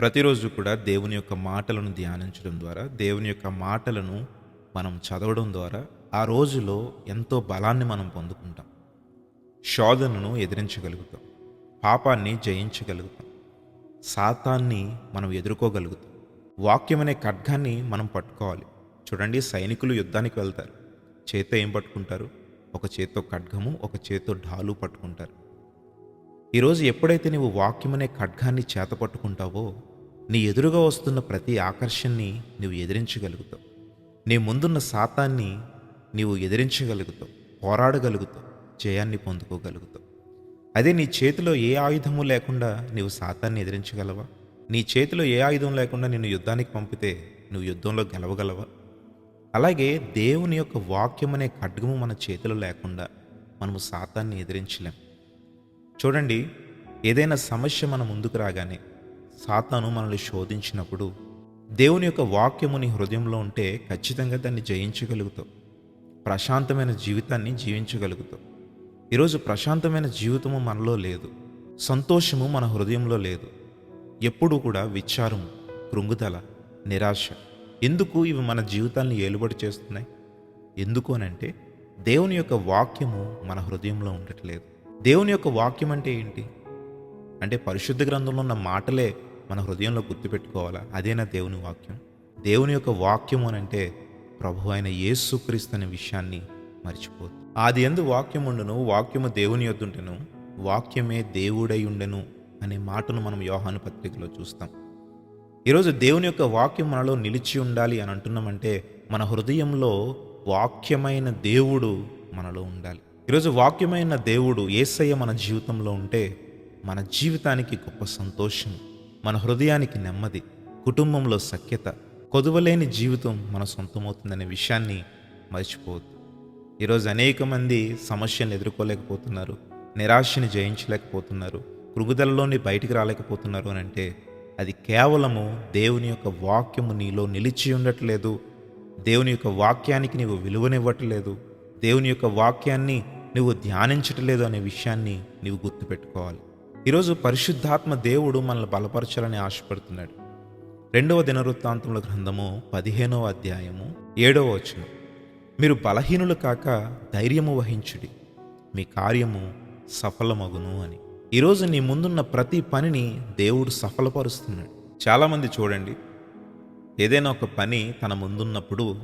ప్రతిరోజు కూడా దేవుని యొక్క మాటలను ధ్యానించడం ద్వారా దేవుని యొక్క మాటలను మనం చదవడం ద్వారా ఆ రోజులో ఎంతో బలాన్ని మనం పొందుకుంటాం. శోధనను ఎదిరించగలుగుతాం. పాపాన్ని జయించగలుగుతాం. సాతాన్ని మనం ఎదుర్కోగలుగుతాం. వాక్యం అనే ఖడ్గాన్ని మనం పట్టుకోవాలి. చూడండి సైనికులు యుద్ధానికి వెళ్తారు. చేత్తో ఏం పట్టుకుంటారు? ఒక చేత్తో ఖడ్గము ఒక చేత్తో ఢాలు పట్టుకుంటారు. ఈరోజు ఎప్పుడైతే నీవు వాక్యమనే అనే ఖడ్గాన్ని చేతపట్టుకుంటావో నీ ఎదురుగా వస్తున్న ప్రతి ఆకర్షణని నువ్వు ఎదిరించగలుగుతావు. నీ ముందున్న శాతాన్ని నీవు ఎదిరించగలుగుతావు పోరాడగలుగుతావు జయాన్ని పొందుకోగలుగుతావు. అదే నీ చేతిలో ఏ ఆయుధము లేకుండా నీవు శాతాన్ని ఎదిరించగలవా? నీ చేతిలో ఏ ఆయుధం లేకుండా నిన్ను యుద్ధానికి పంపితే నువ్వు యుద్ధంలో గెలవగలవా? అలాగే దేవుని యొక్క వాక్యం అనే ఖడ్గము మన చేతిలో లేకుండా మనము శాతాన్ని ఎదిరించలేం. చూడండి ఏదైనా సమస్య మన ముందుకు రాగానే సాతాను మనల్ని శోధించినప్పుడు దేవుని యొక్క వాక్యము నీ హృదయంలో ఉంటే ఖచ్చితంగా దాన్ని జయించగలుగుతావు. ప్రశాంతమైన జీవితాన్ని జీవించగలుగుతావు. ఈరోజు ప్రశాంతమైన జీవితము మనలో లేదు. సంతోషము మన హృదయంలో లేదు. ఎప్పుడూ కూడా విచారము కృంగుదల నిరాశ ఎందుకు ఇవి మన జీవితాన్ని ఏలుబడి చేస్తున్నాయి? ఎందుకు అనంటే దేవుని యొక్క వాక్యము మన హృదయంలో ఉండట్లేదు. దేవుని యొక్క వాక్యం అంటే ఏంటి? అంటే పరిశుద్ధ గ్రంథంలో ఉన్న మాటలే మన హృదయంలో గుర్తుపెట్టుకోవాలా? అదేనా దేవుని వాక్యం? దేవుని యొక్క వాక్యం అని అంటే ప్రభు అయిన యేసుక్రీస్తు అనే విషయాన్ని మర్చిపోదు ఆది ఎందు వాక్యం ఉండను వాక్యము దేవుని యొద్దుంటెను వాక్యమే దేవుడై ఉండెను అనే మాటను మనం యోహాను పత్రికలో చూస్తాం. ఈరోజు దేవుని యొక్క వాక్యం మనలో నిలిచి ఉండాలి అని అంటున్నామంటే మన హృదయంలో వాక్యమైన దేవుడు మనలో ఉండాలి. ఈరోజు వాక్యమైన దేవుడు ఏసయ్య మన జీవితంలో ఉంటే మన జీవితానికి గొప్ప సంతోషం మన హృదయానికి నెమ్మది కుటుంబంలో సఖ్యత కొదువలేని జీవితం మన సొంతమవుతుందనే విషయాన్ని మర్చిపోవద్దు. ఈరోజు అనేక మంది సమస్యను ఎదుర్కోలేకపోతున్నారు నిరాశని జయించలేకపోతున్నారు కృగుదలలోని బయటికి రాలేకపోతున్నారు అని అంటే అది కేవలము దేవుని యొక్క వాక్యము నీలో నిలిచి ఉండట్లేదు దేవుని యొక్క వాక్యానికి నీవు విలువనివ్వట్లేదు దేవుని యొక్క వాక్యాన్ని నువ్వు ధ్యానించటలేదు అనే విషయాన్ని నీవు గుర్తుపెట్టుకోవాలి. ఈరోజు పరిశుద్ధాత్మ దేవుడు మనల్ని బలపరచాలని ఆశపడుతున్నాడు. రెండవ దినవృత్తాంతముల గ్రంథము పదిహేనవ అధ్యాయము ఏడవ వచనం. మీరు బలహీనులు కాక ధైర్యము వహించుడి. మీ కార్యము సఫలమగును అని. ఈరోజు నీ ముందున్న ప్రతి పనిని దేవుడు సఫలపరుస్తున్నాడు. చాలామంది చూడండి ఏదైనా ఒక పని తన ముందున్నప్పుడు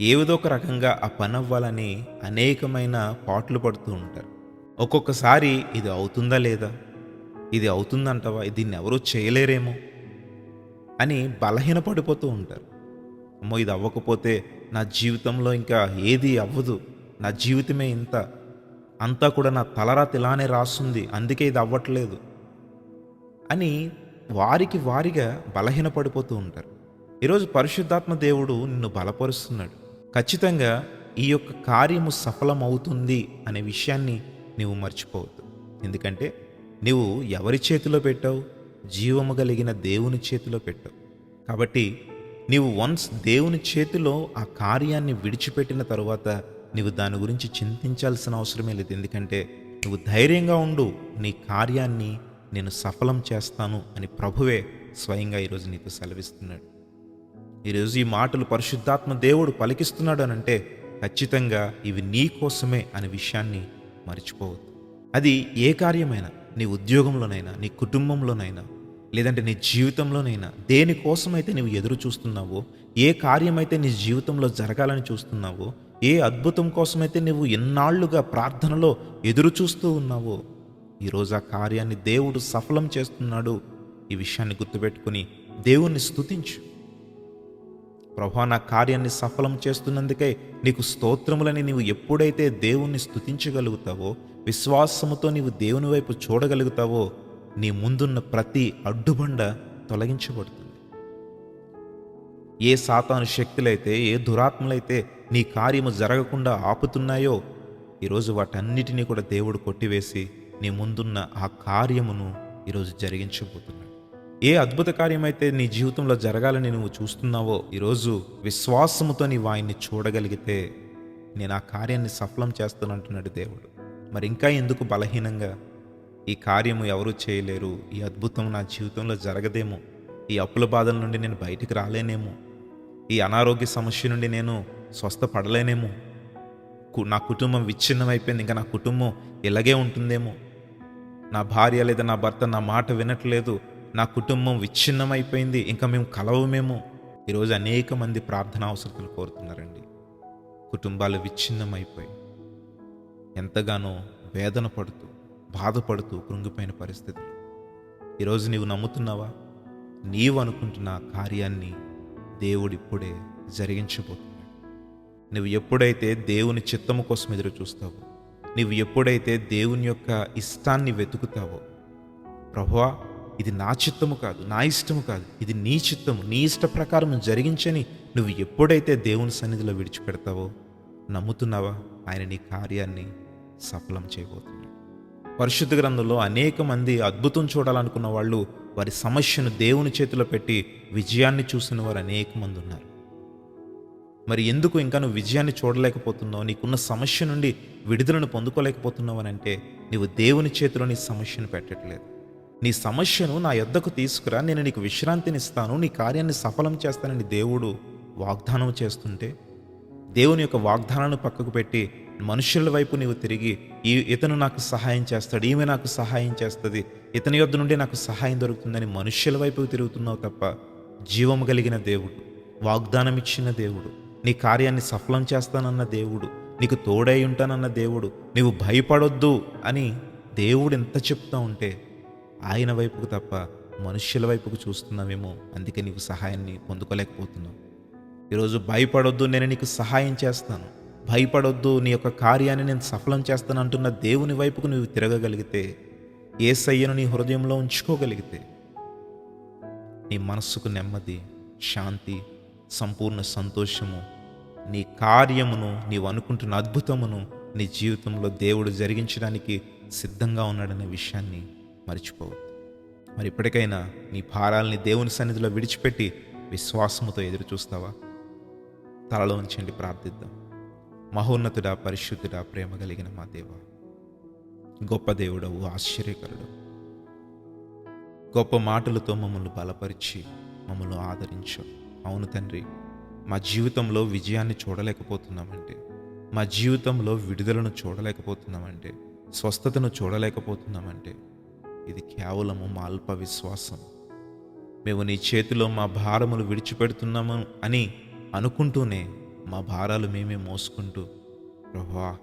ఏదో ఒక రకంగా ఆ పని అవ్వాలని అనేకమైన పాటలు పడుతూ ఉంటారు. ఒక్కొక్కసారి ఇది అవుతుందా లేదా? ఇది అవుతుందంటవా? దీన్ని ఎవరూ చేయలేరేమో? అని బలహీనపడిపోతూ ఉంటారు. అమ్మో ఇది అవ్వకపోతే నా జీవితంలో ఇంకా ఏది అవ్వదు. నా జీవితమే ఇంత. అంతా కూడా నా తలరాత ఇలానే రాస్తుంది. అందుకే ఇది అవ్వట్లేదు. అని వారికి వారిగా బలహీనపడిపోతూ ఉంటారు. ఈరోజు పరిశుద్ధాత్మ దేవుడు నిన్ను బలపరుస్తున్నాడు. ఖచ్చితంగా ఈ యొక్క కార్యము సఫలమవుతుంది అనే విషయాన్ని నీవు మర్చిపోవద్దు. ఎందుకంటే నీవు ఎవరి చేతిలో పెట్టావు? జీవము కలిగిన దేవుని చేతిలో పెట్టావు. కాబట్టి నీవు వన్స్ దేవుని చేతిలో ఆ కార్యాన్ని విడిచిపెట్టిన తరువాత నీవు దాని గురించి చింతించాల్సిన అవసరమే లేదు. ఎందుకంటే నువ్వు ధైర్యంగా ఉండు నీ కార్యాన్ని నేను సఫలం చేస్తాను అని ప్రభువే స్వయంగా ఈరోజు నీతో సెలవిస్తున్నాడు. ఈరోజు ఈ మాటలు పరిశుద్ధాత్మ దేవుడు పలికిస్తున్నాడు అని అంటే ఖచ్చితంగా ఇవి నీ కోసమే అనే విషయాన్ని మర్చిపోవద్దు. అది ఏ కార్యమైనా నీ ఉద్యోగంలోనైనా నీ కుటుంబంలోనైనా లేదంటే నీ జీవితంలోనైనా దేనికోసమైతే నువ్వు ఎదురు చూస్తున్నావో ఏ కార్యమైతే నీ జీవితంలో జరగాలని చూస్తున్నావో ఏ అద్భుతం కోసమైతే నువ్వు ఎన్నాళ్ళుగా ప్రార్థనలో ఎదురు చూస్తూ ఉన్నావో ఈరోజు ఆ కార్యాన్ని దేవుడు సఫలం చేస్తున్నాడు. ఈ విషయాన్ని గుర్తుపెట్టుకుని దేవుణ్ణి స్తుతించు. ప్రభా నా కార్యాన్ని సఫలం చేస్తున్నందుకే నీకు స్తోత్రములని నీవు ఎప్పుడైతే దేవుణ్ణి స్థుతించగలుగుతావో విశ్వాసముతో నీవు దేవుని వైపు చూడగలుగుతావో నీ ముందున్న ప్రతి అడ్డుబండ తొలగించబడుతుంది. ఏ సాతాను శక్తులైతే ఏ దురాత్మలైతే నీ కార్యము జరగకుండా ఆపుతున్నాయో ఈరోజు వాటన్నిటినీ కూడా దేవుడు కొట్టివేసి నీ ముందున్న ఆ కార్యమును ఈరోజు జరిగించబోతున్నాడు. ఏ అద్భుత కార్యమైతే నీ జీవితంలో జరగాలని నువ్వు చూస్తున్నావో ఈరోజు విశ్వాసముతో నీవు ఆయన్ని చూడగలిగితే నేను ఆ కార్యాన్ని సఫలం చేస్తానంటున్నాడు దేవుడు. మరి ఇంకా ఎందుకు బలహీనంగా? ఈ కార్యము ఎవరూ చేయలేరు? ఈ అద్భుతం నా జీవితంలో జరగదేమో? ఈ అప్పుల బాధల నుండి నేను బయటికి రాలేనేమో? ఈ అనారోగ్య సమస్య నుండి నేను స్వస్థపడలేనేమో? కు- నా కుటుంబం విచ్ఛిన్నమైపోయింది ఇంకా నా కుటుంబం ఇలాగే ఉంటుందేమో? నా భార్య లేదా నా భర్త నా మాట వినట్లేదు. నా కుటుంబం విచ్ఛిన్నమైపోయింది. ఇంకా మేము కలవమేమో. ఈరోజు అనేక మంది ప్రార్థన అవసరతలు కోరుతున్నారండి. కుటుంబాలు విచ్ఛిన్నమైపోయి ఎంతగానో వేదన పడుతూ బాధపడుతూ కృంగిపోయిన పరిస్థితులు. ఈరోజు నీవు నమ్ముతున్నావా? నీవు అనుకుంటున్న కార్యాన్ని దేవుడు ఇప్పుడే జరిగించబోతున్నాడు. నువ్వు ఎప్పుడైతే దేవుని చిత్తము కోసం ఎదురు చూస్తావో నువ్వు ఎప్పుడైతే దేవుని యొక్క ఇష్టాన్ని వెతుకుతావో ప్రభువా ఇది నా చిత్తము కాదు నా ఇష్టము కాదు ఇది నీ చిత్తము నీ ఇష్ట ప్రకారం జరిగించని నువ్వు ఎప్పుడైతే దేవుని సన్నిధిలో విడిచిపెడతావో నమ్ముతున్నావా? ఆయన నీ కార్యాన్ని సఫలం చేయబోతున్నాడు. పరిశుద్ధ గ్రంథంలో అనేక మంది అద్భుతం చూడాలనుకున్న వాళ్ళు వారి సమస్యను దేవుని చేతిలో పెట్టి విజయాన్ని చూసిన వారు అనేక మంది ఉన్నారు. మరి ఎందుకు ఇంకా నువ్వు విజయాన్ని చూడలేకపోతున్నావు? నీకున్న సమస్య నుండి విడుదలను పొందుకోలేకపోతున్నావు అని అంటే నీవు దేవుని చేతిలో నీ సమస్యను పెట్టట్లేదు. నీ సమస్యను నా యొద్దకు తీసుకురా నేను నీకు విశ్రాంతిని ఇస్తాను నీ కార్యాన్ని సఫలం చేస్తానని దేవుడు వాగ్దానం చేస్తుంటే దేవుని యొక్క వాగ్దానాన్ని పక్కకు పెట్టి మనుషుల వైపు నీవు తిరిగి ఈ ఇతను నాకు సహాయం చేస్తాడు ఈమె నాకు సహాయం చేస్తుంది ఇతని యొద్ద నుండి నాకు సహాయం దొరుకుతుందని మనుష్యుల వైపు తిరుగుతున్నావు తప్ప జీవము కలిగిన దేవుడు వాగ్దానం ఇచ్చిన దేవుడు నీ కార్యాన్ని సఫలం చేస్తానన్న దేవుడు నీకు తోడై ఉంటానన్న దేవుడు నీవు భయపడొద్దు అని దేవుడు ఎంత చెప్తా ఉంటే ఆయన వైపుకు తప్ప మనుష్యుల వైపుకు చూస్తున్నావేమో అందుకే నీకు సహాయాన్ని పొందుకోలేకపోతున్నావు. ఈరోజు భయపడొద్దు నేను నీకు సహాయం చేస్తాను. భయపడొద్దు నీ యొక్క కార్యాన్ని నేను సఫలం చేస్తాను అంటున్న దేవుని వైపుకు నువ్వు తిరగగలిగితే ఏ సయ్యను నీ హృదయంలో ఉంచుకోగలిగితే నీ మనస్సుకు నెమ్మది శాంతి సంపూర్ణ సంతోషము నీ కార్యమును నీవు అనుకుంటున్న అద్భుతమును నీ జీవితంలో దేవుడు జరిగించడానికి సిద్ధంగా ఉన్నాడనే విషయాన్ని మరిచిపోవద్దు మరి ఇప్పటికైనా నీ భారాల్ని దేవుని సన్నిధిలో విడిచిపెట్టి విశ్వాసముతో ఎదురు చూస్తావా? తలలో ఉంచండి ప్రార్థిద్దాం. మహోన్నతుడా పరిశుద్ధుడా ప్రేమ కలిగిన మా దేవ గొప్ప దేవుడవు ఆశ్చర్యకరుడు. గొప్ప మాటలతో మమ్మల్ని బలపరిచి మమ్మల్ని ఆదరించు. అవును తండ్రి మా జీవితంలో విజయాన్ని చూడలేకపోతున్నామంటే మా జీవితంలో విడుదలను చూడలేకపోతున్నామంటే స్వస్థతను చూడలేకపోతున్నామంటే ఇది కేవలము మా అల్ప విశ్వాసం మేము నీ చేతిలో మా భారములు విడిచిపెడుతున్నాము అని అనుకుంటూనే మా భారాలు మేమే మోసుకుంటూ ప్రభా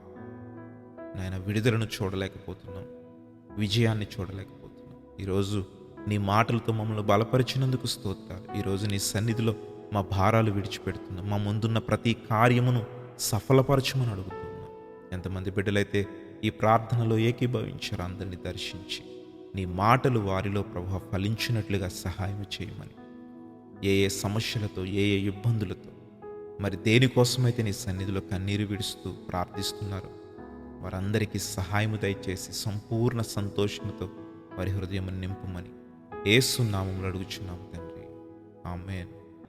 నాయన విడుదలను చూడలేకపోతున్నాం. విజయాన్ని చూడలేకపోతున్నాం. ఈరోజు నీ మాటలతో మమ్మల్ని బలపరిచినందుకు స్తోత్రాలు. ఈరోజు నీ సన్నిధిలో మా భారాలు విడిచిపెడుతున్నాం. మా ముందున్న ప్రతి కార్యమును సఫలపరచమని అడుగుతున్నాం. ఎంతమంది బిడ్డలైతే ఈ ప్రార్థనలో ఏకీభవించారు అందరినీ దర్శించి నీ మాటలు వారిలో ప్రభు ఫలించినట్లుగా సహాయం చేయమని. ఏ ఏ సమస్యలతో ఏ ఏ ఇబ్బందులతో మరి దేనికోసమైతే నీ సన్నిధిలో కన్నీరు విడుస్తూ ప్రార్థిస్తున్నారు వారందరికీ సహాయము దయచేసి సంపూర్ణ సంతోషంతో వారి హృదయం నింపుమని ఏసునామములు అడుగుచున్నాము తండ్రి. ఆమెన్.